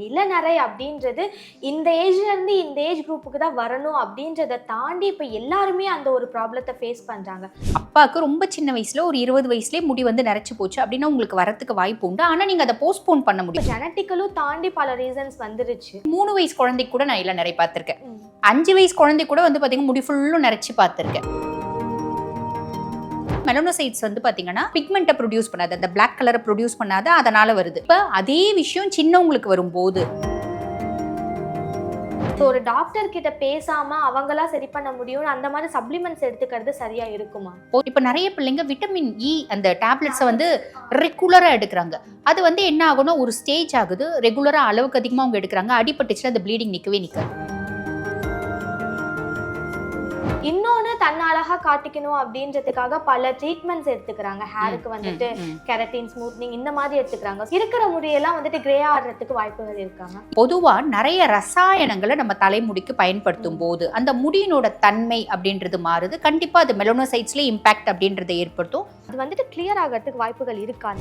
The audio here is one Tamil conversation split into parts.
இளநரை அப்படின்றது இந்த ஏஜ்ல இருந்து இந்த ஏஜ் குரூப்புக்கு தான் வரணும் அப்படின்றத தாண்டி இப்ப எல்லாருமே அந்த ஒரு ப்ராப்ளத்தை ஃபேஸ் பண்றாங்க. அப்பாவுக்கு ரொம்ப சின்ன வயசுல ஒரு இருபது வயசுலயே முடி வந்து நரைச்சு போச்சு அப்படின்னா உங்களுக்கு வரத்துக்கு வாய்ப்பு உண்டு. ஆனா நீங்க அதை போஸ்ட்போன் பண்ண முடியும். ஜெனட்டிக்கலும் தாண்டி பல ரீசன்ஸ் வந்துருச்சு. மூணு வயசு குழந்தைக்கு கூட நான் இல்லை நிறைய பார்த்திருக்கேன். அஞ்சு வயசு குழந்தை கூட வந்து பாத்தீங்கன்னா முடி ஃபுல்லும் நரைச்சு பார்த்திருக்கேன். மெலனோசைட்ஸ் வந்து பாத்தீங்கன்னா பிக்மெண்ட்டை ப்ரொடியூஸ் பண்ணாது. அந்த Black கலரை ப்ரொடியூஸ் பண்ணாது. அதனால வருது. இப்போ அதே விஷயம் சின்னவங்களுக்கு வரும்போது. ஸோ ஒரு டாக்டர் கிட்ட பேசாம அவங்களா சரி பண்ண முடியும் அந்த மாதிரி சப்ளிமெண்ட்ஸ் எடுத்துக்கிறது சரியா இருக்குமா? இப்போ நிறைய பிள்ளைங்க விட்டமின் இ அந்த டேப்லெட்ஸை வந்து ரெகுலராக எடுக்கிறாங்க. அது வந்து என்ன ஆகும்னா ஒரு ஸ்டேஜ் ஆகுது. ரெகுலராக அளவுக்கு அதிகமாக அவங்க எடுக்கிறாங்க. அடிபட்டுச்சுன்னா அந்த ப்ளீடிங் நிற்கவே நிற்காது இன்னொன்னு தன்னை அழகா காட்டிக்கணும் அப்படின்றதுக்காக பல ட்ரீட்மெண்ட்ஸ் எடுத்துக்கிறாங்க. ஹேருக்கு வந்துட்டு கெரட்டின் ஸ்மூத்னிங் இந்த மாதிரி எடுத்துக்கிறாங்க. இருக்கிற முடியெல்லாம் வந்துட்டு கிரே ஆடுறதுக்கு வாய்ப்புகள் இருக்காங்க பொதுவா நிறைய ரசாயனங்களை நம்ம தலைமுடிக்கு பயன்படுத்தும் போது அந்த முடியினோட தன்மை அப்படின்றது மாறுது. கண்டிப்பா அது மெலனோசைட்ஸ்ல இம்பாக்ட் அப்படின்றத ஏற்படுத்தும். அது வந்துட்டு கிளியர் ஆகிறதுக்கு வாய்ப்புகள் இருக்காது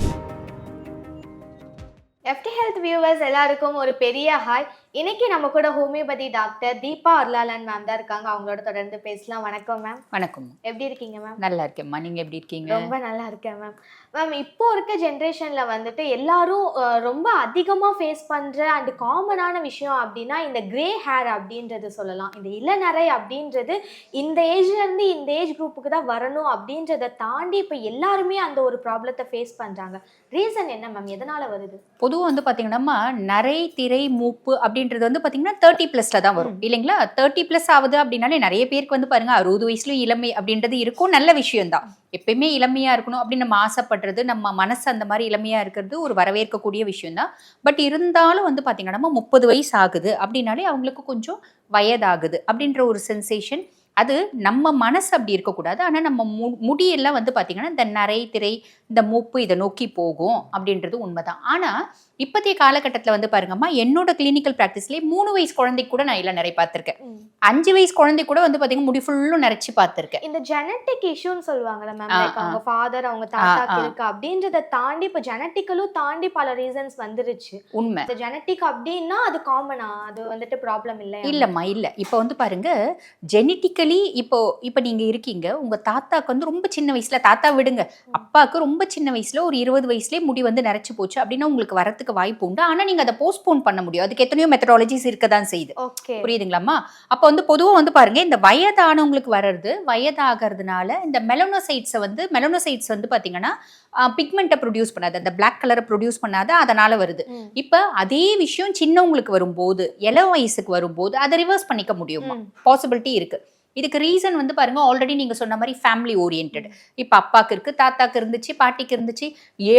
எஃப்டி ஹெல்த் வியூவர்ஸ் எல்லாருக்கும் ஒரு பெரிய ஹாய் இன்னைக்கு நம்ம கூட homeopathy doctor Deepa Arlalan ma'am தான் இருக்காங்க. அவங்களோட தொடர்ந்து பேசலாம். வணக்கம் மேம் வணக்கம். எப்படி இருக்கீங்க மேம் நல்லா இருக்கேம்மா. நீங்க எப்படி இருக்கீங்க? ரொம்ப நல்லா இருக்கேன் மேம் மேம் இப்போ இருக்க ஜென்ரேஷன்ல வந்துட்டு எல்லாரும் ரொம்ப அதிகமா ஃபேஸ் பண்ற அண்ட் காமனான விஷயம் அப்படின்னா இந்த கிரே ஹேர் அப்படின்றது சொல்லலாம். இந்த இளநரை அப்படின்றது இந்த ஏஜ்ல இருந்து இந்த ஏஜ் குரூப்புக்கு தான் வரணும் அப்படின்றத தாண்டி இப்போ எல்லாருமே அந்த ஒரு ப்ராப்ளத்தை ஃபேஸ் பண்றாங்க. ரீசன் என்ன மேம் எதனால வருது? பொதுவாக வந்து பார்த்தீங்கன்னா நரை திரை மூப்பு அப்படின்றது வந்து பார்த்தீங்கன்னா தேர்ட்டி ப்ளஸ்ல தான் வரும். இல்லைங்களா? தேர்ட்டி ப்ளஸ் ஆகுது அப்படின்னாலே நிறைய பேருக்கு வந்து பாருங்க அறுபது வயசுலயும் இளமை அப்படின்றது இருக்கும். நல்ல விஷயம்தான். எப்பயுமே இளமையா இருக்கணும் அப்படின்னு நம்ம ஆசைப்படுறது நம்ம மனசு அந்த மாதிரி இளமையா இருக்கிறது ஒரு வரவேற்கக்கூடிய விஷயம்தான். பட் இருந்தாலும் வந்து பார்த்தீங்கன்னா முப்பது வயசு ஆகுது அப்படின்னாலே அவங்களுக்கு கொஞ்சம் வயதாகுது அப்படின்ற ஒரு சென்சேஷன் அது நம்ம மனசு அப்படி இருக்கக்கூடாது. ஆனால் நம்ம மு முடியெல்லாம் வந்து பார்த்தீங்கன்னா இந்த நரை திரை இந்த மூப்பு இதை நோக்கி போகும் அப்படின்றது உண்மைதான். ஆனால் இப்போதைய காலகட்டத்தில் வந்து பாருங்கம்மா என்னோட கிளினிக்கல் ப்ராக்டிஸ்லேயே மூணு வயசு குழந்தைக்கு கூட நான் இல்லை நிறைய பார்த்துருக்கேன். அஞ்சு வயசு குழந்தை கூட வந்து பார்த்தீங்கன்னா முடி ஃபுல்லும் நிறைச்சி பார்த்துருக்கேன். இந்த ஜெனட்டிக் இஷ்யூன்னு சொல்லுவாங்கல்ல மேம். அவங்க ஃபாதர் அவங்க தாத்தாக்கு ஆ. இருக்கு அப்படின்றத தாண்டி இப்போ ஜெனட்டிக்கலும் தாண்டி பல ரீசன்ஸ் வந்துருச்சு. உண்மை. இந்த ஜெனட்டிக் அப்படின்னா அது காமனா அது வந்துட்டு ப்ராப்ளம் இல்லை இல்லைம்மா இல்லை. இப்போ வந்து பாருங்க ஜெனட்டிக்கலி இப்போ இப்போ நீங்கள் இருக்கீங்க உங்கள் தாத்தாக்கு வந்து ரொம்ப சின்ன வயசில் தாத்தா விடுங்க. அப்பாவுக்கு ரொம்ப சின்ன வயசில் ஒரு இருபது வயசுலேயே முடி வந்து நரைச்சு போச்சு அப்படின்னா உங்களுக்கு வரத்துக்கு வாய்ப்பு உண்டு. ஆனால் நீங்கள் அதை போஸ்ட்போன் பண்ண முடியும் அதுக்கு எத்தனையோ மெத்தடாலஜிஸ் இருக்க தான் செய்யுது புரியுதுங்களாம்மா? அப்போ வந்து பொதுவாக வந்து பாருங்க இந்த வயதானவங்களுக்கு வர்றது வயதாகிறதுனால இந்த மெலனோசைட்ஸை வந்து மெலனோசைட்ஸ் வந்து பார்த்தீங்கன்னா பிக்மெண்ட்டை ப்ரொடியூஸ் பண்ணாது. அந்த Black கலரை ப்ரொடியூஸ் பண்ணாது அதனால வருது. இப்போ அதே விஷயம் சின்னவங்களுக்கு வரும்போது இளம் வயசுக்கு வரும்போது அதை ரிவர்ஸ் பண்ணிக்க முடியுமா. பாசிபிலிட்டி இருக்கு. இதுக்கு ரீசன் வந்து பாருங்க ஆல்ரெடி நீங்க சொன்ன மாதிரி ஃபேமிலி ஓரியன்ட் இப்போ அப்பாக்கு இருக்கு தாத்தாக்கு இருந்துச்சு பாட்டிக்கு இருந்துச்சு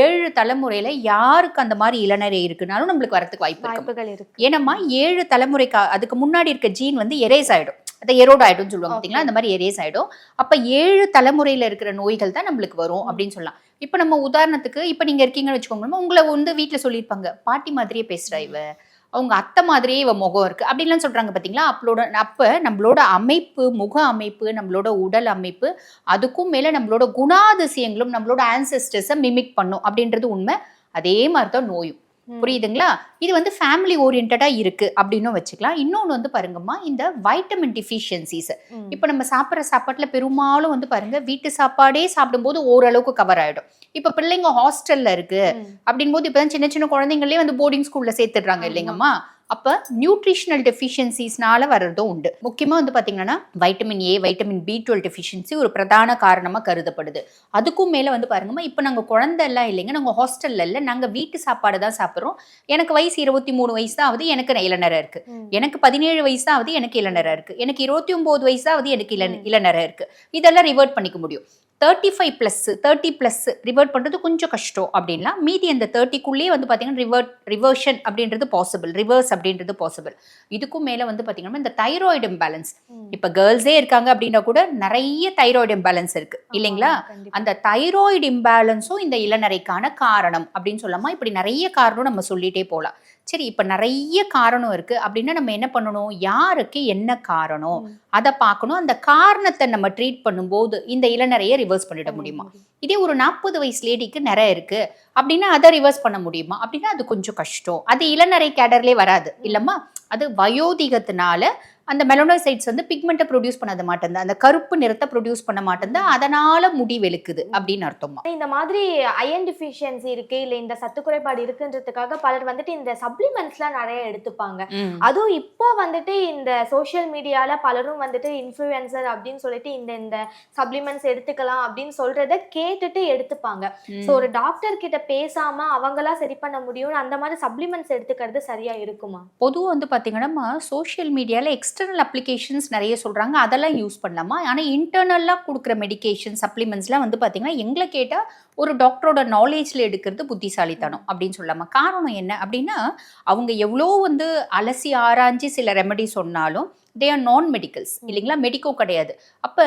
ஏழு தலைமுறையில யாருக்கு அந்த மாதிரி இளநரை இருக்குனாலும் நம்மளுக்கு வரதுக்கு வாய்ப்பு வாய்ப்புகள் இருக்கு. ஏன்னம்மா ஏழு தலைமுறைக்கு அதுக்கு முன்னாடி இருக்க ஜீன் வந்து எரேஸ் ஆயிடும். அதை எரோட் ஆயிடும்னு சொல்லுவாங்க பார்த்தீங்களா அந்த மாதிரி எரேஸ் ஆயிடும். அப்ப ஏழு தலைமுறையில இருக்கிற நோய்கள் தான் நம்மளுக்கு வரும் அப்படின்னு சொல்லலாம். இப்போ நம்ம உதாரணத்துக்கு இப்போ நீங்க இருக்கீங்கன்னு வச்சுக்கோங்க உங்களை வந்து வீட்ல சொல்லியிருப்பாங்க பாட்டி மாதிரியே பேசுறா இவ. அவங்க அத்தை மாதிரியே இவ முகம் இருக்கு. அப்படின்லாம் சொல்றாங்க பாத்தீங்களா? அப்பளோட அப்ப நம்மளோட அமைப்பு முக அமைப்பு நம்மளோட உடல் அமைப்பு அதுக்கும் மேல நம்மளோட குணாதிசயங்களும் நம்மளோட ஆன்சஸ்டர்ஸை மிமிக் பண்ணும் அப்படின்றது உண்மை. அதே மாதிரி தான் நோயும். புரியுதுங்களா இது வந்து ஃபேமிலி ஓரியன்டா இருக்கு அப்படின்னும் வச்சுக்கலாம் இன்னொன்று வந்து பாருங்கம்மா இந்த வைட்டமின் டிஃபிஷியன்சிஸ். இப்போ நம்ம சாப்பிட்ற சாப்பாட்டுல பெரும்பாலும் வந்து பாருங்க வீட்டு சாப்பாடே சாப்பிடும்போது ஓரளவுக்கு கவர் ஆயிடும் இப்போ பிள்ளைங்க ஹாஸ்டல்ல இருக்கு. அப்படின் போது இப்பதான் சின்ன சின்ன குழந்தைங்களே வந்து போர்டிங் ஸ்கூல்ல சேர்த்துடுறாங்க. இல்லைங்கம்மா அப்ப நியூட்ரிஷனல் டெஃபிஷியன்சிஸ்னால வர்றதும் உண்டு. முக்கியமா வந்து பாத்தீங்கன்னா vitamin A vitamin B twelve deficiency ஒரு பிரதான காரணமா கருதப்படுது. அதுக்கும் மேல வந்து பாருங்கம்மா இப்போ நாங்க குழந்தை எல்லாம் இல்லைங்க நாங்க ஹாஸ்டல்ல இல்ல நாங்க வீட்டு சாப்பாடு தான் சாப்பிட்றோம். எனக்கு வயசு இருபத்தி மூணு வயசு தான் ஆகுது எனக்கு இளநரை இருக்கு. ம். எனக்கு பதினேழு வயசு தான் ஆகுது எனக்கு இளநரை இருக்கு. எனக்கு இருபத்தி ஒன்பது வயசு தான் ஆகுது எனக்கு இள. இளநரை இருக்கு. இதெல்லாம் ரிவர்ட் பண்ணிக்க முடியும். Thirty five plus thirty plus revert பண்ணுறது கொஞ்சம் கஷ்டம் அப்படின்னா மீதி அந்த தேர்ட்டிக்குள்ளேயே வந்து பார்த்தீங்கன்னா ரிவர்ட் ரிவர்ஷன் அப்படின்றது பாசிபிள் ரிவர்ஸ் அப்படின்றது பாசிபிள் இதுக்கும் மேலே வந்து பார்த்தீங்கன்னா இந்த தைராய்டு இம்பேலன்ஸ். இப்போ கேர்ள்ஸே இருக்காங்க அப்படின்னா கூட நிறைய தைராய்டு இம்பேலன்ஸ் இருக்கு. இல்லைங்களா. அந்த தைராய்டு இம்பேலன்ஸும் இந்த இளநரைக்கான காரணம் அப்படின்னு சொல்லாமா இப்படி நிறைய காரணம் நம்ம சொல்லிட்டே போகலாம். சரி இப்போ நிறைய காரணம் இருக்கு. அப்படின்னா நம்ம என்ன பண்ணணும்? யாருக்கு என்ன காரணம். அதை பார்க்கணும். அந்த காரணத்தை நம்ம ட்ரீட் பண்ணும்போது இந்த இளநரையை ரிவர்ஸ் பண்ணிட முடியுமா? இதே ஒரு நாற்பது வயசு லேடிக்கு நிறைய இருக்கு. அப்படின்னா அதை ரிவர்ஸ் பண்ண முடியுமா? அப்படின்னா அது கொஞ்சம் கஷ்டம். அது இளநரை கேடர்லேயே வராது. இல்லம்மா அது வயோதிகத்தினால அந்த மெலனோசைட்ஸ் வந்து பிக்மெண்ட்டை ப்ரொடியூஸ் பண்ணாத மாட்டேங்குது அந்த கருப்பு நிறத்தை ப்ரொடியூஸ் பண்ண மாட்டேங்குது அதனால முடி வெளுக்குது அப்படின்னு அர்த்தமா? இந்த மாதிரி அயன் டிஃபிஷியன்சி இருக்கு இல்ல இந்த சத்து குறைபாடு இருக்குன்றதுக்காக பலர் வந்துட்டு இந்த சப்ளிமெண்ட்ஸ்லாம் நிறைய எடுத்துப்பாங்க. அதுவும் இப்போ வந்துட்டு இந்த சோஷியல் மீடியால பலரும் வந்துட்டு இன்ஃப்ளூயன்சர் அப்படின்னு சொல்லிட்டு இந்த இந்த சப்ளிமெண்ட்ஸ் எடுத்துக்கலாம் அப்படின்னு சொல்றத கேட்டுட்டு எடுத்துப்பாங்க. ஸோ ஒரு டாக்டர் கிட்ட பேசாம அவங்களா சரி பண்ண முடியும் அந்த மாதிரி சப்ளிமெண்ட்ஸ் எடுத்துக்கிறது சரியா இருக்குமா? பொதுவாக வந்து பார்த்தீங்கன்னா சோஷியல் மீடியாவில் எக்ஸ்டர்னல் அப்ளிகேஷன்ஸ் நிறைய சொல்கிறாங்க அதெல்லாம் யூஸ் பண்ணலாமா? ஆனால் இன்டர்னலாக கொடுக்குற மெடிகேஷன் சப்ளிமெண்ட்ஸ்லாம் வந்து பார்த்தீங்கன்னா எங்களை கேட்டால் ஒரு டாக்டரோட நாலேஜில் எடுக்கிறது புத்திசாலித்தனம் அப்படின்னு சொல்லலாமா? காரணம் என்ன அப்படின்னா அவங்க எவ்வளோ வந்து அலசி ஆராய்ஞ்சு சில ரெமெடி சொன்னாலும் தே ஆர் நான் மெடிக்கல்ஸ் இல்லைங்களா? மெடிக்கோ கிடையாது. அப்போ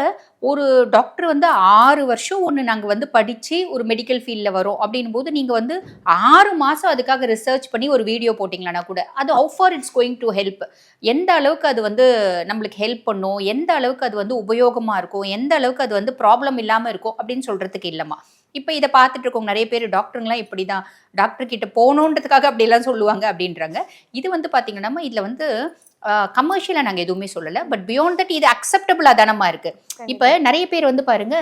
ஒரு டாக்டர் வந்து ஆறு வருஷம் ஒன்று நாங்கள் வந்து படித்து ஒரு மெடிக்கல் ஃபீல்டில் வரோம் அப்படின்னும் போது நீங்கள் வந்து ஆறு மாதம் அதுக்காக ரிசர்ச் பண்ணி ஒரு வீடியோ போட்டிங்களான்னா கூட அது how far it's going to help எந்த அளவுக்கு அது வந்து நம்மளுக்கு ஹெல்ப் பண்ணும்? எந்த அளவுக்கு அது வந்து உபயோகமாக இருக்கும்? எந்த அளவுக்கு அது வந்து ப்ராப்ளம் இல்லாமல் இருக்கும்? அப்படின்னு சொல்கிறதுக்கு இல்லைம்மா. இப்போ இதை பார்த்துட்டு இருக்கோங்க நிறைய பேர் டாக்டருங்களாம் இப்படி தான் டாக்டர் கிட்ட போகணுன்றதுக்காக அப்படிலாம் சொல்லுவாங்க அப்படின்றாங்க. இது வந்து பார்த்தீங்கன்னா இதில் வந்து கமர்ஷியலாக நாங்கள் எதுவுமே சொல்லலை. பட் பியாண்ட் தட் இது அக்செப்டபுளாக தானமா இருக்குது இப்போ நிறைய பேர் வந்து பாருங்க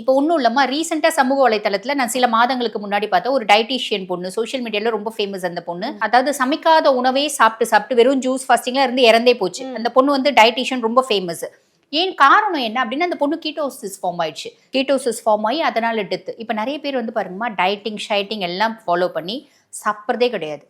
இப்போ ஒன்றும் இல்லம்மா ரீசெண்டாக சமூக வலைத்தளத்தில் நான் சில மாதங்களுக்கு முன்னாடி பார்த்தா ஒரு டயட்டீஷியன் பொண்ணு சோஷியல் மீடியாவில் ரொம்ப ஃபேமஸ் அந்த பொண்ணு. அதாவது சமைக்காத உணவே சாப்பிட்டு சாப்பிட்டு வெறும் ஜூஸ் ஃபாஸ்டிங்லாம் இருந்து இறந்தே போச்சு. அந்த பொண்ணு வந்து டயட்டீஷியன் ரொம்ப ஃபேமஸ் ஏன் காரணம் என்ன அப்படின்னா அந்த பொண்ணு கீட்டோசிஸ் ஃபார்ம் ஆயிடுச்சு. கீட்டோசிஸ் ஃபார்ம் ஆகி அதனால டெத்து இப்போ நிறைய பேர் வந்து பாருங்கம்மா டயட்டிங் ஷைட்டிங் எல்லாம் ஃபாலோ பண்ணி சாப்பிட்றதே கிடையாது.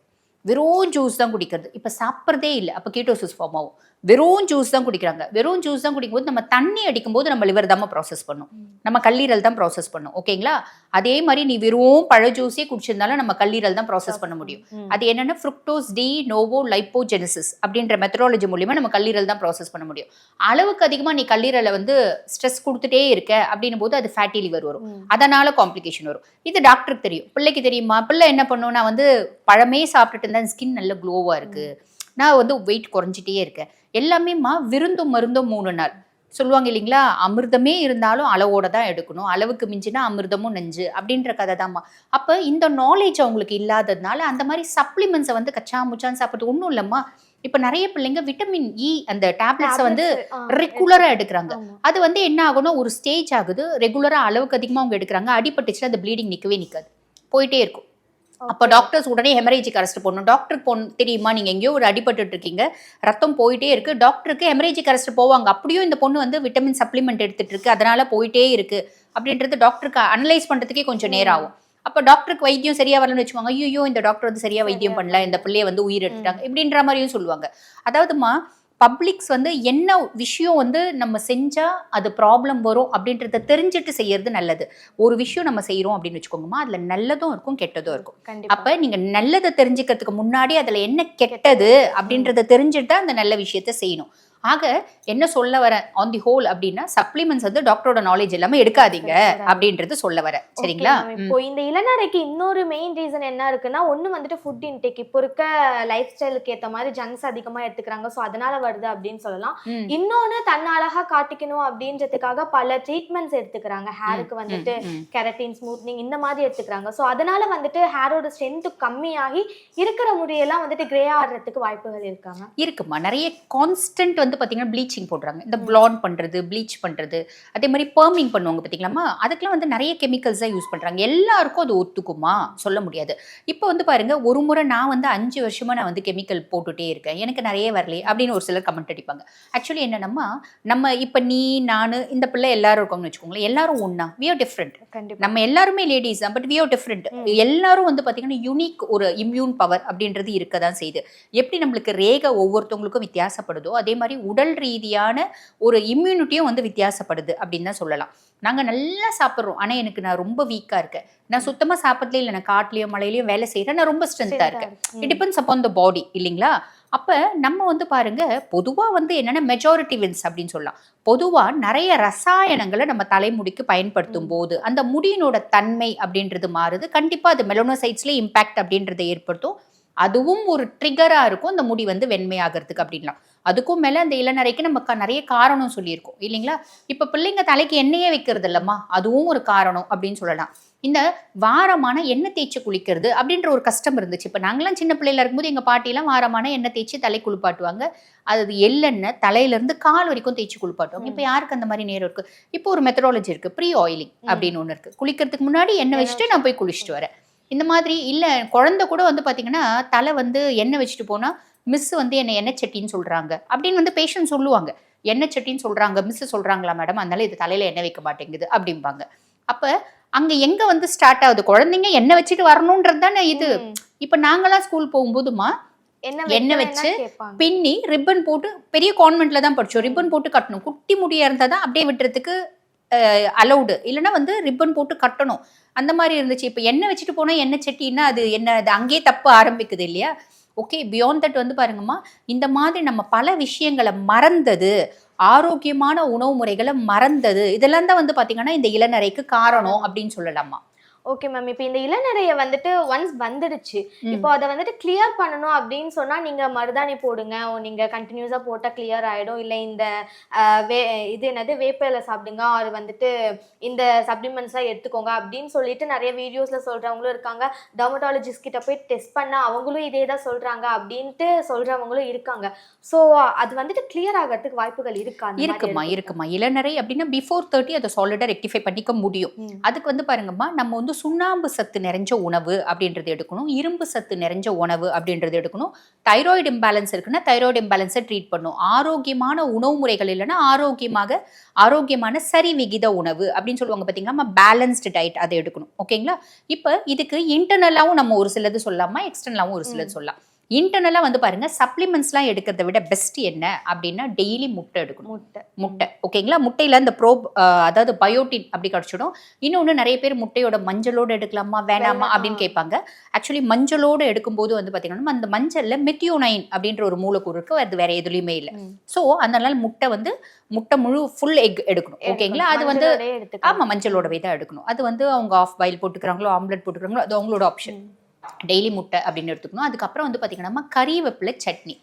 வெறும் ஜூஸ் தான் குடிக்கிறது. இப்போ சாப்பிட்றதே இல்லை. அப்போ கீட்டோசிஸ் ஃபார்ம் ஆகும். வெறும் ஜூஸ் தான் குடிக்கிறாங்க. வெறும் ஜூஸ் தான் குடிக்கும்போது நம்ம தண்ணி அடிக்கும்போது நம்ம லிவர் தான் ப்ராசஸ் பண்ணும். நம்ம கல்லீரல் தான் ப்ராசஸ் பண்ணும். ஓகேங்களா? அதே மாதிரி நீ வெறும் பழ ஜூஸே குடிச்சிருந்தாலும் நம்ம கல்லீரல் தான் ப்ராசஸ் பண்ண முடியும். அது என்னன்னா ஃப்ருக்டோஸ் டி நோவோ லைப்போஜெனசிஸ் அப்படின்ற மெத்தடாலஜி மூலியமா நம்ம கல்லீரல் தான் ப்ராசஸ் பண்ண முடியும். அளவுக்கு அதிகமாக நீ கல்லீரலை வந்து ஸ்ட்ரெஸ் கொடுத்துட்டே இருக்க அப்படின்னும் போது அது ஃபேட்டி லிவர் வரும். அதனால காம்ப்ளிகேஷன் வரும். இது டாக்டருக்கு தெரியும். பிள்ளைக்கு தெரியுமா? பிள்ளை என்ன பண்ணும்? நான் வந்து பழமே சாப்பிட்டுட்டு இருந்தேன் ஸ்கின் நல்ல க்ளோவாக இருக்கு. நான் வந்து வெயிட் குறைஞ்சிட்டே இருக்கேன். எல்லாமேம்மா விருந்தும் மருந்தும் மூணு நாள். சொல்லுவாங்க இல்லைங்களா? அமிர்தமே இருந்தாலும் அளவோட தான் எடுக்கணும். அளவுக்கு மிஞ்சினா அமிர்தமும் நெஞ்சு அப்படின்ற கதை தான்மா. அப்போ இந்த நாலேஜ் அவங்களுக்கு இல்லாததுனால அந்த மாதிரி சப்ளிமெண்ட்ஸை வந்து கச்சா முச்சான்னு சாப்பிட்டு ஒன்றும் இல்லைம்மா. இப்போ நிறைய பிள்ளைங்க விட்டமின் இ அந்த டேப்லெட்ஸை வந்து ரெகுலராக எடுக்கிறாங்க. அது வந்து என்ன ஆகும்னா ஒரு ஸ்டேஜ் ஆகுது. ரெகுலராக அளவுக்கு அதிகமாக அவங்க எடுக்கிறாங்க. அடிபட்டுச்சுன்னா அந்த ப்ளீடிங் நிற்கவே நிற்காது போயிட்டே இருக்கும். அப்போ. டாக்டர்ஸ் உடனே ஹெமரேஜிக் அரெஸ்ட் போடணும். டாக்டருக்கு போன் தெரியுமா? நீங்கள் எங்கேயோ ஒரு அடிபட்டுட்டு இருக்கீங்க. ரத்தம் போயிட்டே இருக்கு. டாக்டருக்கு ஹெமரேஜிக் அரெஸ்ட் போவாங்க. அப்படியும் இந்த பொண்ணு வந்து விட்டமின் சப்ளிமெண்ட் எடுத்துட்டு இருக்கு. அதனால போயிட்டே இருக்கு. அப்படின்றது டாக்டருக்கு அனலைஸ் பண்ணுறதுக்கே கொஞ்சம் நேரம் ஆகும். அப்போ டாக்டருக்கு வைத்தியம் சரியா வரலன்னு வச்சுக்கோங்க. ஐயோ இந்த டாக்டர் வந்து சரியா வைத்தியம் பண்ணல. இந்த பிள்ளைய வந்து உயிர் எடுத்துட்டாங்க. இப்படின்ற மாதிரியும் சொல்லுவாங்க. அதாவதுமா பப்ளிக்ஸ் வந்து என்ன விஷயம் வந்து நம்ம செஞ்சா அது ப்ராப்ளம் வரும் அப்படின்றத தெரிஞ்சுட்டு செய்யறது நல்லது. ஒரு விஷயம் நம்ம செய்றோம் அப்படின்னு வச்சுக்கோங்கம்மா அதுல நல்லதும் இருக்கும் கெட்டதும் இருக்கும். அப்ப நீங்க நல்லதை தெரிஞ்சுக்கிறதுக்கு முன்னாடி அதுல என்ன கெட்டது. அப்படின்றத தெரிஞ்சுட்டு தான் அந்த நல்ல விஷயத்த செய்யணும். ஆக என்ன சொல்ல வரேன் ஆன் தி ஹோல் அப்படின்னா சப்ளிமெண்ட்ஸ் வந்து டாக்டரோட நாலேஜ் எல்லாமே எடுக்காதீங்க அப்படின்றது சொல்ல வரேன் சரிங்களா. இப்போ இந்த இளநரைக்கு இன்னொரு மெயின் ரீசன் என்ன இருக்குன்னா ஒண்ணு வந்துட்டு ஃபுட் இன்டேக் இப்போ இருக்க லைஃப் ஸ்டைலுக்கு ஏத்த மாதிரி ஜங்க்ஸ் அதிகமா எடுத்துக்கிறாங்க. சோ அதனால வருது அப்படின்னு சொல்லலாம். இன்னொன்னு தன்னை அழகா காட்டிக்கணும் அப்படின்றதுக்காக பல ட்ரீட்மெண்ட்ஸ் எடுத்துக்கிறாங்க. ஹேருக்கு வந்துட்டு. கெரட்டின் ஸ்மூத்னிங் இந்த மாதிரி எடுத்துக்கிறாங்க. ஸோ அதனால வந்துட்டு ஹேரோட ஸ்ட்ரென்த் கம்மியாகி இருக்கிற முடியெல்லாம் வந்துட்டு கிரே ஆடுறதுக்கு வாய்ப்புகள் இருக்காங்க இருக்குமா? நிறைய கான்ஸ்டன்ட் வந்து பார்த்தீங்கன்னா ப்ளீச்சிங் போடுறாங்க. இந்த பிளாண்ட் பண்ணுறது ப்ளீச் பண்ணுறது அதே மாதிரி பர்மிங் பண்ணுவாங்க பார்த்தீங்களாமா அதுக்கெல்லாம் வந்து நிறைய கெமிக்கல்ஸ் தான் யூஸ் பண்ணுறாங்க எல்லாருக்கும் அது ஒத்துக்குமா? சொல்ல முடியாது. இப்போ வந்து பாருங்க ஒரு முறை நான் வந்து அஞ்சு வருஷமா நான் வந்து கெமிக்கல் போட்டுட்டே இருக்கேன். எனக்கு நிறைய வரலையே அப்படின்னு ஒரு சிலர் கமெண்ட் அடிப்பாங்க. ஆக்சுவலி என்னன்னா நம்ம இப்போ நீ நான் இந்த பிள்ளை எல்லாரும் இருக்கோம்னு வச்சுக்கோங்களேன். எல்லாரும் ஒன்றா different. கண்டிப்பா. நம்ம எல்லாருமே லேடிஸ் தான் பட் are different. எல்லாரும் வந்து பார்த்தீங்கன்னா யூனிக் ஒரு இம்யூன் பவர் அப்படின்றது இருக்க தான் செய்யுது. எப்படி நம்மளுக்கு ரேகை ஒவ்வொருத்தவங்களுக்கும் வித்தியாசப்படுதோ அதே மாதிரி உடல் ரீதியான ஒரு இம்யூனிட்டியும் வந்து வித்தியாசப்படுது அப்படின்னு தான் சொல்லலாம். நாங்கள் நல்லா சாப்பிட்றோம். ஆனால் எனக்கு நான் ரொம்ப வீக்காக இருக்கேன். நான் சுத்தமாக சாப்பிட்றதே இல்லை. நான் காட்டுலையோ மலையிலையும் வேலை செய்கிறேன் நான் ரொம்ப ஸ்ட்ரென்த்தாக இருக்கேன். It depends upon the body இல்லைங்களா? அப்போ நம்ம வந்து பாருங்க பொதுவாக வந்து என்னென்ன மெஜாரிட்டி வின்ஸ் அப்படின்னு சொல்லலாம். பொதுவாக நிறைய ரசாயனங்களை நம்ம தலைமுடிக்கு பயன்படுத்தும் போது அந்த முடியினோட தன்மை அப்படின்றது மாறுது. கண்டிப்பாக அது மெலனோசைட்ஸ்லேயே இம்பேக்ட் அப்படின்றத ஏற்படுத்தும். அதுவும் ஒரு ட்ரிகராக இருக்கும் அந்த முடி வந்து வெண்மையாகிறதுக்கு அப்படின்லாம். அதுக்கும் மேலே அந்த இளநரைக்கு நம்ம க- நிறைய காரணம் சொல்லியிருக்கோம் இல்லைங்களா? இப்போ பிள்ளைங்க தலைக்கு எண்ணெயே வைக்கிறது இல்லம்மா அதுவும் ஒரு காரணம் அப்படின்னு சொல்லலாம். இந்த வாரமான எண்ணெய் தேய்ச்சி குளிக்கிறது அப்படின்ற ஒரு கஷ்டம் இருந்துச்சு. இப்போ நாங்களாம் சின்ன பிள்ளையில இருக்கும்போது எங்கள் பாட்டிலாம் வாரமான எண்ணெய் தேய்ச்சி தலை குளிப்பாட்டுவாங்க. அது எள்ளெண்ணெய் தலையிலேருந்து கால் வரைக்கும் தேய்ச்சி குளிப்பாட்டுவாங்க. இப்போ யாருக்கு அந்த மாதிரி நேரம் இருக்கு? இப்போ ஒரு மெத்தடாலஜி இருக்கு ப்ரீ ஆயிலிங் அப்படின்னு ஒன்று இருக்கு. குளிக்கிறதுக்கு முன்னாடி எண்ணெய் வச்சுட்டு நான் போய் குளிச்சுட்டு வரேன். இந்த மாதிரி இல்லை குழந்தை கூட வந்து பார்த்தீங்கன்னா தலை வந்து எண்ணெய் வச்சுட்டு போனால் மிஸ் வந்து என்னை எண்ணெய் சட்டின்னு சொல்கிறாங்க அப்படின்னு வந்து பேஷண்ட் சொல்லுவாங்க. எண்ணெய் சட்டின்னு சொல்கிறாங்க மிஸ் சொல்கிறாங்களா மேடம் அதனால இது தலையில் எண்ணெய் வைக்க மாட்டேங்குது அப்படிம்பாங்க. அப்போ அங்கே எங்கே வந்து ஸ்டார்ட் ஆகுது? குழந்தைங்க எண்ணெய் வச்சுட்டு வரணுன்றது தானே இது. இப்போ நாங்களாம் ஸ்கூல் போகும்போதுமா எண்ணெய் வச்சு. பின்னி ரிப்பன் போட்டு பெரிய கான்வென்ட்ல தான் படிச்சோம். ரிப்பன் போட்டு கட்டணும். குட்டி முடியா இருந்தா தான் அப்படியே விட்டுறதுக்கு அலௌடு இல்லைன்னா வந்து ரிப்பன் போட்டு கட்டணும். அந்த மாதிரி இருந்துச்சு. இப்போ எண்ணெய் வச்சுட்டு போனால் எண்ணெய் சட்டின்னா அது என்ன அது அங்கேயே தப்பு ஆரம்பிக்குது இல்லையா? ஓகே பியாண்ட் தட் வந்து பாருங்கம்மா இந்த மாதிரி நம்ம பல விஷயங்களை மறந்தது ஆரோக்கியமான உணவு முறைகளை மறந்தது இதெல்லாம் தான் வந்து பார்த்திங்கன்னா இந்த இளநரைக்கு காரணம் அப்படின்னு சொல்லலாமா? ஓகே மேம் இப்போ இந்த இளநரைய வந்துட்டு ஒன்ஸ் வந்துடுச்சு. இப்போ அதை வந்துட்டு கிளியர் பண்ணணும் அப்படின்னு சொன்னா நீங்க மருதாணி போடுங்க. நீங்க கண்டினியூஸா போட்டா கிளியர் ஆயிடும். இல்ல இந்த வே இது என்னது? வேப்பில சாப்பிடுங்க. அது வந்துட்டு இந்த சப்ளிமெண்ட்ஸ்லாம் எடுத்துக்கோங்க அப்படின்னு சொல்லிட்டு நிறைய வீடியோஸ்ல சொல்றவங்களும் இருக்காங்க. டர்மட்டாலஜிஸ்ட் கிட்ட போய் டெஸ்ட் பண்ண அவங்களும் இதே தான் சொல்றாங்க அப்படின்ட்டு சொல்றவங்களும் இருக்காங்க. ஸோ அது வந்துட்டு கிளியர் ஆகிறதுக்கு வாய்ப்புகள் இருக்கா? இருக்குமா இருக்கு. இருக்குமா. இளநரை அப்படின்னா பிஃபோர் தேர்ட்டி அதை சாலிடா ரெக்டிஃபை பண்ணிக்க முடியும். அதுக்கு வந்து பாருங்கம்மா நம்ம வந்து சுண்ணாம்பு சத்து நிறைஞ்ச உணவு அப்படின்றது எடுக்கணும். இரும்பு சத்து நிறைஞ்ச உணவு அப்படின்றது எடுக்கணும். தைராய்டு இம்பேலன்ஸ் இருக்குன்னா தைராய்டு இம்பேலன்ஸை ட்ரீட் பண்ணும். ஆரோக்கியமான உணவு முறைகள் இல்லைன்னா ஆரோக்கியமாக ஆரோக்கியமான சரி விகித உணவு அப்படின்னு சொல்லுவாங்க பார்த்தீங்களா நம்ம பேலன்ஸ்டு டயட் அதை எடுக்கணும். ஓகேங்களா? இப்போ இதுக்கு இன்டர்னலாகவும் நம்ம ஒரு சிலது சொல்லலாமா? எக்ஸ்டர்னலாகவும் ஒரு சிலது சொல்லலாம். இன்டர்னலாக வந்து பாருங்க சப்ளிமெண்ட்ஸ்லாம் எடுக்கிறத விட பெஸ்ட் என்ன அப்படின்னா டெய்லி முட்டை எடுக்கணும். முட்டை. முட்டை. ஓகேங்களா முட்டையில் இந்த ப்ரோப் அதாவது பயோட்டின் அப்படி கிடச்சிடும். இன்னொன்று நிறைய பேர் முட்டையோட மஞ்சளோடு எடுக்கலாமா வேணாமா. அப்படின்னு கேட்பாங்க. ஆக்சுவலி மஞ்சளோடு எடுக்கும்போது வந்து பார்த்தீங்கன்னா அந்த மஞ்சளில் மெத்தியோனைன் அப்படின்ற ஒரு மூலக்கூறு இருக்கு. அது வேற எதுலேயுமே இல்லை. ஸோ அதனால முட்டை வந்து முட்டை முழு ஃபுல் எக் எடுக்கணும். ஓகேங்களா அது வந்து. ஆமாம் மஞ்சளோடவே தான் எடுக்கணும். அது வந்து அவங்க ஆஃப் பாயில் போட்டுக்கிறாங்களோ ஆம்லெட் போட்டுக்கிறாங்களோ அது அவங்களோட ஆப்ஷன். டெய்லி முட்டை அப்படின்னு எடுத்துக்கணும். அதுக்கப்புறம் வந்து பார்த்தீங்கன்னா கறிவேப்பிலை சட்னி.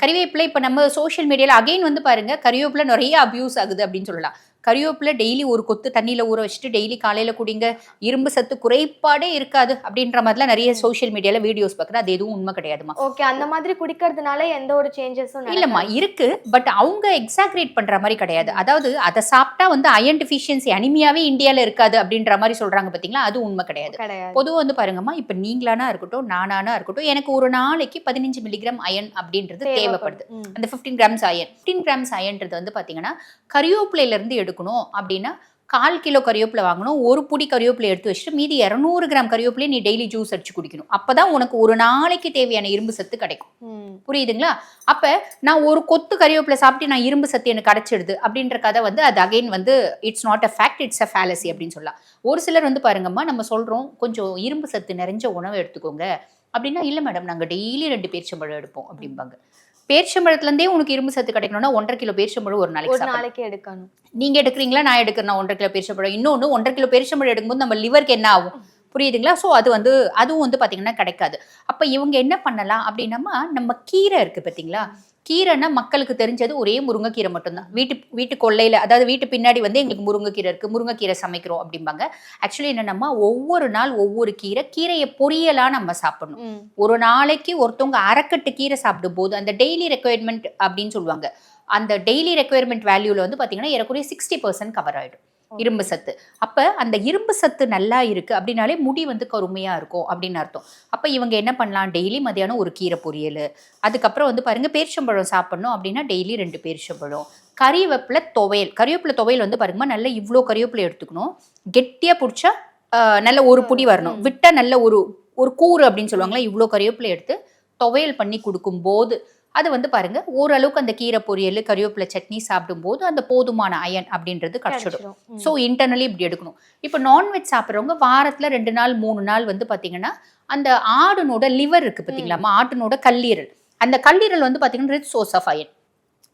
கறிவேப்பிலை இப்போ நம்ம சோஷியல் மீடியாவில் அகைன் வந்து பாருங்க கறிவேப்பிலை நிறைய அபியூஸ் ஆகுது அப்படின்னு சொல்லலாம். கறிவேப்பிலை டெய்லி ஒரு கொத்து தண்ணியில் ஊற வச்சுட்டு டெய்லி காலையில் குடிங்க. இரும்பு சத்து குறைபாடே இருக்காது அப்படின்ற மாதிரிலாம் நிறைய சோஷியல் மீடியாவில் வீடியோஸ் பார்க்குறேன். அது எதுவும் உண்மை கிடையாதுமா ஓகே அந்த மாதிரி குடிக்கிறதுனால எந்த ஒரு சேஞ்சஸும் இல்லம்மா இருக்கு. பட் அவங்க எக்ஸாக்ரேட் பண்ற மாதிரி கிடையாது. அதாவது அதை சாப்பிட்டா வந்து அயன் டிஃபிஷியன்சி அனிமியாவே இந்தியால இருக்காது அப்படின்ற மாதிரி சொல்றாங்க பாத்தீங்களா அது உண்மை கிடையாது. பொதுவாக வந்து பாருங்கம்மா இப்போ நீங்களானா இருக்கட்டும் நானானா இருக்கட்டும் எனக்கு ஒரு நாளைக்கு பதினஞ்சு மில்லிகிராம் அயன் அப்படின்றது தேவைப்படுது. அந்த fifteen grams iron fifteen grams அயன்றது வந்து பார்த்தீங்கன்னா கறிவேப்பிலையில இருந்து எடுக்கணும் அப்படின்னா கால் கிலோ கறிவேப்பிலை வாங்கணும். ஒரு புடி கறிவேப்பிலை எடுத்து வச்சுட்டு மீதி இரநூறு கிராம் கறிவேப்பிலை நீ டெய்லி ஜூஸ் அடிச்சு குடிக்கணும். அப்பதான் உனக்கு ஒரு நாளைக்கு தேவையான இரும்பு சத்து கிடைக்கும். புரியுதுங்களா? அப்ப நான் ஒரு கொத்து கறிவேப்பிலை சாப்பிட்டு நான் இரும்பு சத்து எனக்கு கிடைச்சிடுது அப்படின்ற கதை வந்து அது அகைன் வந்து it's not a fact it's a fallacy அப்படின்னு சொல்லலாம். ஒரு சிலர் வந்து பாருங்கம்மா நம்ம சொல்றோம் கொஞ்சம் இரும்பு சத்து நிறைஞ்ச உணவு எடுத்துக்கோங்க. அப்படின்னா இல்லை மேடம் நாங்கள் டெய்லி ரெண்டு பேரிச்சம்பழம் எடுப்போம். அப்படிம்பாங்க. பேரிச்சம்பழத்துலேருந்தே உனக்கு இரும்பு சத்து கிடைக்கணும்னா ஒன்றரை கிலோ பேரிச்சம்பழம் ஒரு நாளைக்கு ஒரு நாளைக்கு எடுக்கணும். நீங்க எடுக்கிறீங்களா நான் எடுக்கிறேன் ஒன்றரை கிலோ பேரிச்சம்பழம். இன்னொன்று ஒன்றரை கிலோ பேரிச்சம்பழம் எடுக்கும்போது நம்ம லிவருக்கு என்ன ஆகும்? புரியுதுங்களா? ஸோ அது வந்து அதுவும் வந்து பார்த்தீங்கன்னா கிடைக்காது. அப்போ இவங்க என்ன பண்ணலாம் அப்படின்னம்மா நம்ம கீரை இருக்கு பார்த்தீங்களா கீரைன்னா மக்களுக்கு தெரிஞ்சது ஒரே முருங்கைக்கீரை மட்டும்தான். வீட்டு வீட்டு கொல்லையில் அதாவது வீட்டு பின்னாடி வந்து எங்களுக்கு முருங்கைக்கீரை இருக்குது முருங்கைக்கீரை சமைக்கிறோம் அப்படிம்பாங்க. ஆக்சுவலி என்னென்னம்மா? ஒவ்வொரு நாள் ஒவ்வொரு கீரை கீரையை பொரியலாக நம்ம சாப்பிடணும். ஒரு நாளைக்கு ஒருத்தவங்க அரைக்கட்டு கீரை சாப்பிடும் போது அந்த டெய்லி ரெக்குயர்மெண்ட் அப்படின்னு சொல்லுவாங்க. அந்த டெய்லி ரெக்குயர்மெண்ட் வேல்யூல வந்து பார்த்தீங்கன்னா ஏறக்குறைய சிக்ஸ்டி பர்சன்ட் கவர் ஆயிடும். இரும்பு சத்து. அப்ப அந்த இரும்பு சத்து நல்லா இருக்கு அப்படின்னாலே முடி வந்து கருமையா இருக்கும் அப்படின்னு அர்த்தம். அப்ப இவங்க என்ன பண்ணலாம்? டெய்லி மதியானம் ஒரு கீரை பொரியல். அதுக்கப்புறம் வந்து பாருங்க பேரிச்சம்பழம் சாப்பிடணும் அப்படின்னா டெய்லி ரெண்டு பேரிச்சம்பழம். கறிவேப்பிலை துவையல். கறிவேப்பிலை துவையல் வந்து பாருங்கம்மா நல்ல இவ்வளோ கறிவேப்பிலை எடுத்துக்கணும். கெட்டியா பிடிச்சா நல்ல ஒரு புடி வரணும். ம். விட்டா நல்ல ஒரு ஒரு கூறு அப்படின்னு சொல்லுவாங்களா இவ்வளோ கறிவேப்பிலை எடுத்து துவையல் பண்ணி கொடுக்கும்போது அது வந்து பாருங்க ஓரளவுக்கு அந்த கீரை பொரியல் கறிவேப்பிலை சட்னி சாப்பிடும்போது அந்த போதுமான அயன் அப்படின்றது கிடைச்சிடும். ஸோ இன்டர்னலி இப்படி எடுக்கணும். இப்போ நான்வெஜ் சாப்பிட்றவங்க வாரத்துல ரெண்டு நாள் மூணு நாள் வந்து பாத்தீங்கன்னா அந்த ஆடுனோட லிவர் இருக்கு பார்த்தீங்களாமா ஆட்டினோட கல்லீரல். அந்த கல்லீரல் வந்து பாத்தீங்கன்னா ரிச் சோர்ஸ் ஆஃப் அயன்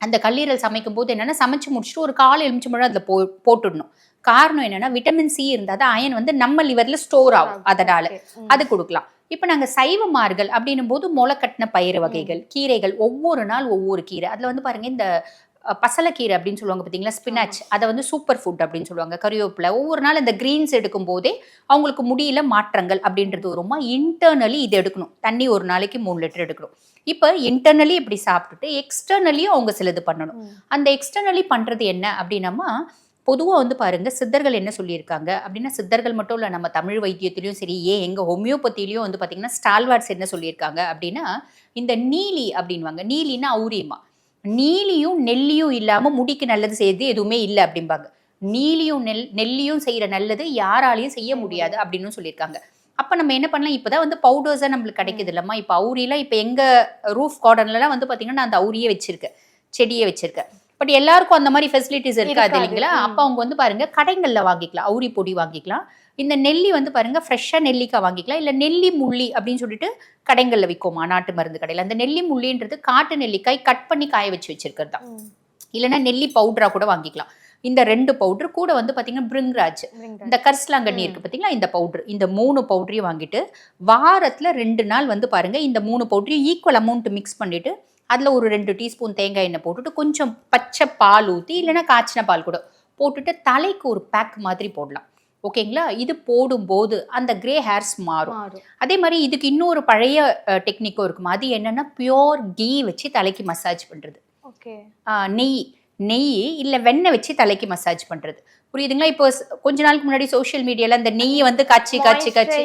அந்த கல்லீரல் சமைக்கும் போது என்னன்னா சமைச்சு முடிச்சுட்டு ஒரு கால் எலுமிச்சம்பழம் அதில் போ போட்டுடணும். காரணம் என்னன்னா விட்டமின் சி இருந்தால் தான் அயன் வந்து நம்ம லிவர்ல ஸ்டோர் ஆகும் அதனால. அது கொடுக்கலாம். இப்போ நாங்கள் சைவமார்கள் அப்படின்னும் போது முளைக்கட்டின பயிறு வகைகள் கீரைகள் ஒவ்வொரு நாள் ஒவ்வொரு கீரை. அதில் வந்து பாருங்க இந்த பசலைக்கீரை அப்படின்னு சொல்லுவாங்க பார்த்தீங்களா ஸ்பினாச் அதை வந்து சூப்பர் ஃபுட் அப்படின்னு சொல்லுவாங்க. கறிவேப்பிலை. ஒவ்வொரு நாள் இந்த கிரீன்ஸ் எடுக்கும் போதே அவங்களுக்கு முடியல மாற்றங்கள் அப்படின்றது வருமா. இன்டர்னலி இது எடுக்கணும். தண்ணி ஒரு நாளைக்கு மூணு லிட்டர் எடுக்கணும். இப்போ இன்டர்னலி இப்படி சாப்பிட்டுட்டு எக்ஸ்டர்னலியும் அவங்க சிலது பண்ணணும். அந்த எக்ஸ்டர்னலி பண்ணுறது என்ன அப்படின்னம்மா பொதுவாக வந்து பாருங்க சித்தர்கள் என்ன சொல்லியிருக்காங்க அப்படின்னா சித்தர்கள் மட்டும் இல்லை நம்ம தமிழ் வைத்தியத்திலையும் சரி ஏன் எங்கள் ஹோமியோபதியிலையும் வந்து பார்த்தீங்கன்னா ஸ்டால்வார்ட்ஸ் என்ன சொல்லியிருக்காங்க அப்படின்னா இந்த நீலி அப்படின்வாங்க நீலின்னா அவுரியமா நீலியும் நெல்லியும் இல்லாமல் முடிக்கு நல்லது செய்யறது எதுவுமே இல்லை அப்படிம்பாங்க. நீலியும் நெல் நெல்லியும் செய்கிற நல்லது யாராலையும் செய்ய முடியாது அப்படின்னு சொல்லியிருக்காங்க. அப்போ நம்ம என்ன பண்ணலாம்? இப்போ தான் வந்து பவுடர்ஸாக நம்மளுக்கு கிடைக்குது இல்லைம்மா. இப்போ அவுரியெல்லாம் இப்போ எங்கள் ரூஃப் கார்டன்லலாம் வந்து பார்த்தீங்கன்னா நான் அந்த அவுரியே வச்சிருக்கேன். செடியை வச்சிருக்கேன். பட் எல்லாருக்கும் அந்த மாதிரி ஃபெசிலிட்டிஸ் இருக்காது. இல்லைங்களா. அப்போ அவங்க வந்து பாருங்க கடைகளில் வாங்கிக்கலாம். அவுரி பொடி வாங்கிக்கலாம். இந்த நெல்லி வந்து பாருங்க ஃப்ரெஷ்ஷாக நெல்லிக்காய் வாங்கிக்கலாம். இல்லை நெல்லி முள்ளி அப்படின்னு சொல்லிட்டு கடைகளில் விற்குமா? நாட்டு மருந்து கடையில். அந்த நெல்லி முள்ளின்றது காட்டு நெல்லிக்காய் கட் பண்ணி காய வச்சு வச்சிருக்கிறது தான். இல்லைன்னா நெல்லி பவுடரா கூட வாங்கிக்கலாம். இந்த ரெண்டு பவுடர் கூட வந்து பார்த்தீங்கன்னா பிரிங்ராஜ். இந்த கரிசலாங்கண்ணி இருக்கு பார்த்தீங்களா இந்த பவுடர் இந்த மூணு பவுடரையும் வாங்கிட்டு வாரத்தில் ரெண்டு நாள் வந்து பாருங்க இந்த மூணு பவுடரையும் ஈக்குவல் அமௌண்ட் மிக்ஸ் பண்ணிட்டு அதில் ஒரு ரெண்டு டீஸ்பூன் தேங்காய் எண்ணெய் போட்டுட்டு கொஞ்சம் பச்சை பால் ஊற்றி இல்லைன்னா காய்ச்சின பால் கூட போட்டுட்டு தலைக்கு ஒரு பேக் மாதிரி போடலாம். ஓகேங்களா? இது போடும்போது அந்த கிரே ஹேர்ஸ் மாறும். அதே மாதிரி இதுக்கு இன்னொரு பழைய டெக்னிக்கும் இருக்கும்? அது என்னன்னா பியோர் கீ வச்சு தலைக்கு மசாஜ் பண்ணுறது ஓகே. நெய் நெய் இல்லை வெண்ணெய் வச்சு தலைக்கு மசாஜ் பண்ணுறது புரியுதுங்களா? இப்போ கொஞ்ச நாளுக்கு முன்னாடி சோஷியல் மீடியால அந்த நெய்யை வந்து காய்ச்சி காய்ச்சி காய்ச்சி.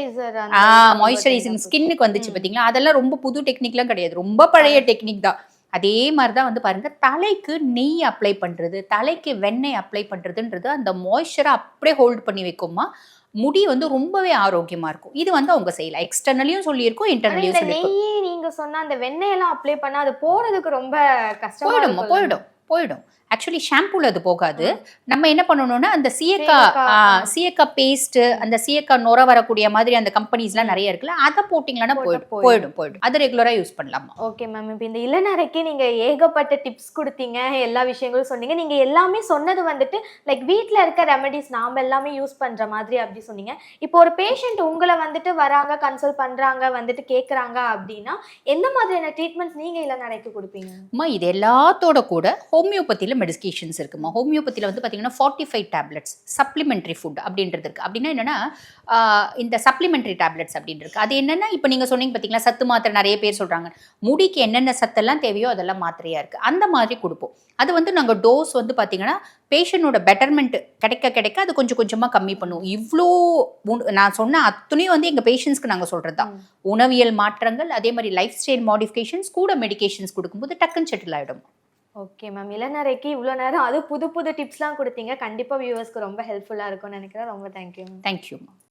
ஆ மாய்ஸ்சரைசிங் ஸ்கின்னுக்கு வந்துச்சு ம். பாத்தீங்களா அதெல்லாம் ரொம்ப புது டெக்னிக்லாம் கிடையாது. ரொம்ப பழைய டெக்னிக் தான். அதே மாதிரி தான் வந்து பாருங்க தலைக்கு நெய் அப்ளை பண்றது தலைக்கு வெண்ணெய் அப்ளை பண்றதுன்றது அந்த மாய்ஸ்சரை அப்படியே ஹோல்ட் பண்ணி வைக்குமா முடி வந்து ரொம்பவே ஆரோக்கியமா இருக்கும். இது வந்து அவங்க செய்யலாம் எக்ஸ்டர்னலையும் சொல்லியிருக்கோம் இன்டர்னலையும் சொல்லியிருக்கோம். நீங்க சொன்ன அந்த வெண்ணெய் எல்லாம் அப்ளை பண்ணா அது போறதுக்கு ரொம்ப கஷ்டமா போயிடும்? போயிடும் போயிடும். ஆக்சுவலி ஷாம்பூல அது போகாது. நம்ம என்ன பண்ணணும்னா அந்த சீயக்கா. சீயக்காய் பேஸ்ட் அந்த சீயக்காய் நுர வரக்கூடிய மாதிரி அந்த கம்பெனிஸ்லாம் நிறைய இருக்குல்ல அதை போட்டிங்கன்னா போட்டா போயிடும். போயிடும். போயிடும் அது ரெகுலரா யூஸ் பண்ணலாமா? ஓகே மேம் இப்போ இந்த இளநரைக்கு நீங்க ஏகப்பட்ட டிப்ஸ் கொடுத்தீங்க எல்லா விஷயங்களும் சொன்னீங்க. நீங்க எல்லாமே சொன்னது வந்துட்டு லைக் வீட்ல இருக்க ரெமெடிஸ் நாம எல்லாமே யூஸ் பண்ற மாதிரி அப்படி சொன்னீங்க. இப்போ ஒரு பேஷண்ட் உங்களை வந்துட்டு வராங்க கன்சல்ட் பண்றாங்க வந்துட்டு கேக்குறாங்க அப்படின்னா எந்த மாதிரியான ட்ரீட்மெண்ட்ஸ் நீங்க இளநரைக்கு கொடுப்பீங்க? அம்மா இது எல்லாத்தோட கூட ஹோமியோபதியில் மெடிக்கேஷன்ஸ் இருக்குமா? ஹோமியோபதியில் வந்து பார்த்தீங்கன்னா forty five tablets supplementary food அப்படின்றது இருக்குது அப்படின்னா என்னென்னா இந்த சப்ளிமெண்ட்ரி டேப்லெட்ஸ் அப்படின்னு இருக்கு. அது என்னென்னா இப்போ நீங்கள் சொன்னீங்க பார்த்தீங்களா சத்து மாத்திரை நிறைய பேர் சொல்கிறாங்க முடிக்கு என்னென்ன சத்தெல்லாம் தேவையோ அதெல்லாம் மாத்திரையாக இருக்குது அந்த மாதிரி கொடுப்போம். அது வந்து நாங்கள் டோஸ் வந்து பார்த்தீங்கன்னா பேஷண்ட்டோட பெட்டர்மெண்ட் கிடைக்க கிடைக்க அது கொஞ்சம் கொஞ்சமாக கம்மி பண்ணுவோம். இவ்வளோ நான் சொன்ன அத்தனையும் வந்து எங்கள் பேஷண்ட்ஸ்க்கு நாங்கள் சொல்கிறது தான். உணவியல் மாற்றங்கள் அதே மாதிரி லைஃப் ஸ்டைல் மாடிஃபிகேஷன்ஸ் கூட மெடிகேஷன்ஸ் கொடுக்கும்போது டக்குன்னு செட்டில் ஆகிடும் ஓகே மேம் இளநரைக்கு இவ்வளோ நேரம் அது புது புது டிப்ஸ்லாம் கொடுத்தீங்க. கண்டிப்பா வியூவர்ஸ்க்கு ரொம்ப ஹெல்ப்ஃபுல்லா இருக்கும்னு நினைக்கிறேன். ரொம்ப தேங்க்யூ மேம்